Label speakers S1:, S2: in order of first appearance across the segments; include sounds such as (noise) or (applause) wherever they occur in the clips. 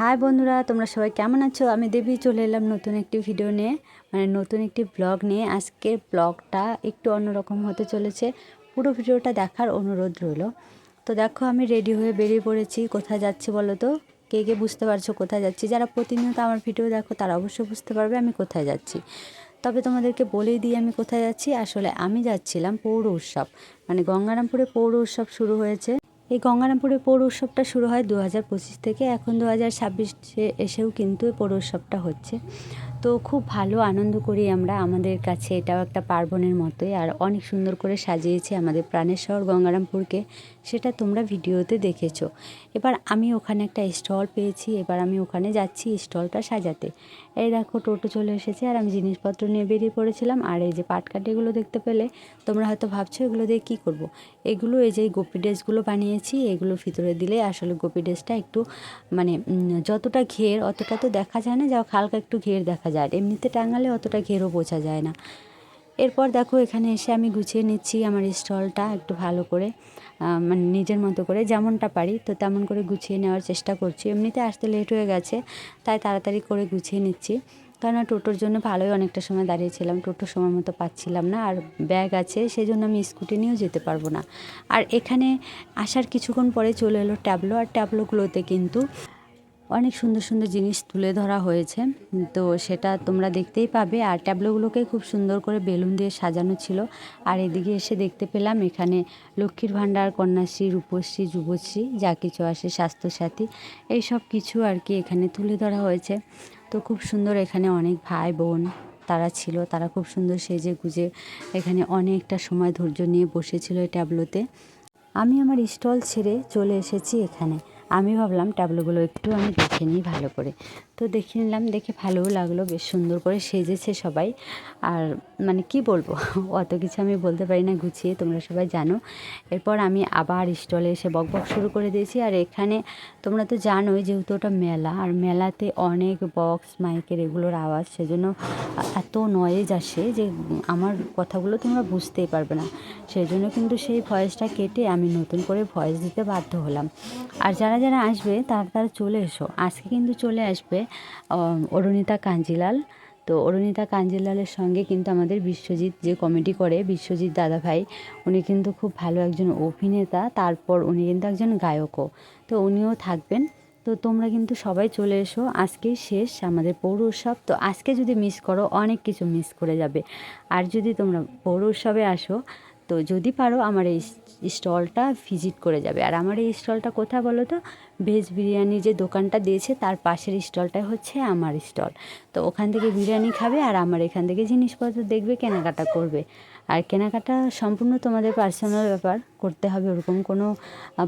S1: High বন্ধুরা, তোমরা সবাই কেমন আছো? আমি দেবী, চলে এলাম নতুন একটি ভিডিও নিয়ে মানে নতুন একটি ব্লগ নিয়ে। আজকের ব্লগটা একটু অন্যরকম হতে চলেছে। পুরো ভিডিওটা দেখার অনুরোধ রইল। তো দেখো, আমি রেডি হয়ে বেরিয়ে পড়েছি। কোথায় যাচ্ছি বলো তো? কে কে বুঝতে পারছ কোথায় যাচ্ছি? যারা প্রতিনিয়ত আমার ভিডিও দেখো, তারা অবশ্যই বুঝতে পারবে আমি কোথায় যাচ্ছি। তবে তোমাদেরকে বলেই দিই, আমি কোথায় যাচ্ছি? আসলে আমি যাচ্ছিলাম পৌর উৎসব মানে গঙ্গারামপুরে পৌর উৎসব শুরু হয়েছে। এই গঙ্গারামপুরে পৌর উৎসবটা শুরু হয় দু হাজার পঁচিশ থেকে। এখন দু হাজার ছাব্বিশে এসেও কিন্তু পৌর উৎসবটা হচ্ছে। তো খুব ভালো আনন্দ করি আমরা আমাদের কাছে। এটাও একটা পার্বণের মতোই। আর অনেক সুন্দর করে সাজিয়েছে আমাদের প্রাণের শহর গঙ্গারামপুরকে। সেটা তোমরা ভিডিওতে দেখেছ। এবার আমি ওখানে একটা স্টল পেয়েছি। এবার আমি ওখানে যাচ্ছি স্টলটা সাজাতে। এই দেখো, টোটো চলে এসেছে। আর আমি জিনিসপত্র নিয়ে বেরিয়ে পড়েছিলাম। আর এই যে পাটকাঠিগুলো দেখতে পেলে, তোমরা হয়তো ভাবছ এগুলো দিয়ে কী করব। এগুলো, এই যে গোপি ড্রেসগুলো বানিয়েছি, এগুলো ভিতরে দিলে আসলে গোপি ড্রেসটা একটু মানে যতটা ঘের, অতটা তো দেখা যায় না যা, হালকা একটু ঘের দেখা যায়। এমনিতে টাঙালে অতটা ঘেরও বোঝা যায় না। এরপর দেখো এখানে এসে আমি গুছিয়ে নিচ্ছি আমার স্টলটা একটু ভালো করে মানে নিজের মতো করে, যেমনটা পারি, তো তেমন করে গুছিয়ে নেওয়ার চেষ্টা করছি। এমনিতে আসতে লেট হয়ে গেছে, তাই তাড়াতাড়ি করে গুছিয়ে নিচ্ছি। কেননা টোটোর জন্য ভালোই অনেকটা সময় দাঁড়িয়েছিলাম, টোটো সময় মতো পাচ্ছিলাম না, আর ব্যাগ আছে সেই জন্য আমি স্কুটি নিয়েও যেতে পারব না। আর এখানে আসার কিছুক্ষণ পরে চলে এলো ট্যাবলো আর ট্যাবলোগুলোতে কিন্তু অনেক সুন্দর সুন্দর জিনিস তুলে ধরা হয়েছে। তো সেটা তোমরা দেখতেই পাবে। আর ট্যাবলোগুলোকে খুব সুন্দর করে বেলুন দিয়ে সাজানো ছিল। আর এদিকে এসে দেখতে পেলাম এখানে লক্ষ্মীর ভাণ্ডার, কন্যাশ্রী, রূপশ্রী, যুবশ্রী, যা কিছু আসে, স্বাস্থ্যসাথী এই সব কিছু আর কি এখানে তুলে ধরা হয়েছে। তো খুব সুন্দর এখানে অনেক ভাই বোন তারা ছিল। তারা খুব সুন্দর সেজে গুজে এখানে অনেকটা সময় ধৈর্য নিয়ে বসেছিল এই ট্যাবলোতে। আমি আমার স্টল ছেড়ে চলে এসেছি এখানে। আমি ভাবলাম ট্যাবলোগুলো একটু আমি দেখে নিই ভালো করে। তো দেখে নিলাম, দেখে ভালোও লাগল, বেশ সুন্দর করে সেজেছে সবাই। আর মানে কি বলব, (laughs) অত কিছু আমি বলতে পারি না, গুছিয়ে তোমরা সবাই জানো। এরপর আমি আবার স্টলে এসে বক বক শুরু করে দিয়েছি। আর এখানে তোমরা তো জানোই যেহেতু ওটা মেলা, আর মেলাতে অনেক বক্স, মাইকের এগুলোর আওয়াজ, সেজন্য এত নয়েজ আসে যে আমার কথাগুলো তোমরা বুঝতেই পারবে না। সেই জন্য কিন্তু সেই ভয়েসটা কেটে আমি নতুন করে ভয়েস দিতে বাধ্য হলাম। আর যারা যারা আসবে, তারা তারা চলে এসো। আজকে কিন্তু চলে আসবে অরুণিতা কাঞ্জিলাল। তো অরুণিতা কাঞ্জিলালের সঙ্গে কিন্তু আমাদের বিশ্বজিৎ যে কমেডি করে, বিশ্বজিৎ দাদাভাই, উনি কিন্তু খুব ভালো একজন অভিনেতা। তারপর উনি কিন্তু একজন গায়কও। তো উনিও থাকবেন। তো তোমরা কিন্তু সবাই চলে এসো। আজকেই শেষ আমাদের পৌর উৎসব। তো আজকে যদি মিস করো, অনেক কিছু মিস করে যাবে। আর যদি তোমরা পৌর উৎসবে আসো তো যদি পারো আমার এই স্টলটা ভিজিট করে যাবে। আর আমার এই স্টলটা কোথায় বলো তো? ভেজ বিরিয়ানি যে দোকানটা দিয়েছে, তার পাশের স্টলটাই হচ্ছে আমার স্টল। তো ওখান থেকে বিরিয়ানি খাবে আর আমার এখান থেকে জিনিসপত্র দেখবে, কেনাকাটা করবে। আর কেনাকাটা সম্পূর্ণ তোমাদের পার্সোনাল ব্যাপার, করতে হবে ওরকম কোনো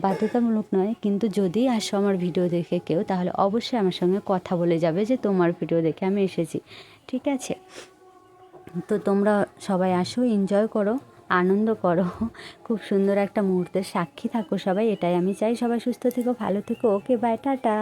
S1: বাধ্যতামূলক নয়। কিন্তু যদি আসো আমার ভিডিও দেখে কেউ, তাহলে অবশ্যই আমার সঙ্গে কথা বলে যাবে যে তোমার ভিডিও দেখে আমি এসেছি। ঠিক আছে? তো তোমরা সবাই আসো এনজয় করো। আনন্দ করো। খুব সুন্দর একটা মুহূর্তের সাক্ষী থাকো সবাই, এটাই আমি চাই। সবাই সুস্থ থেকো, ভালো থেকো। Okay bye tata.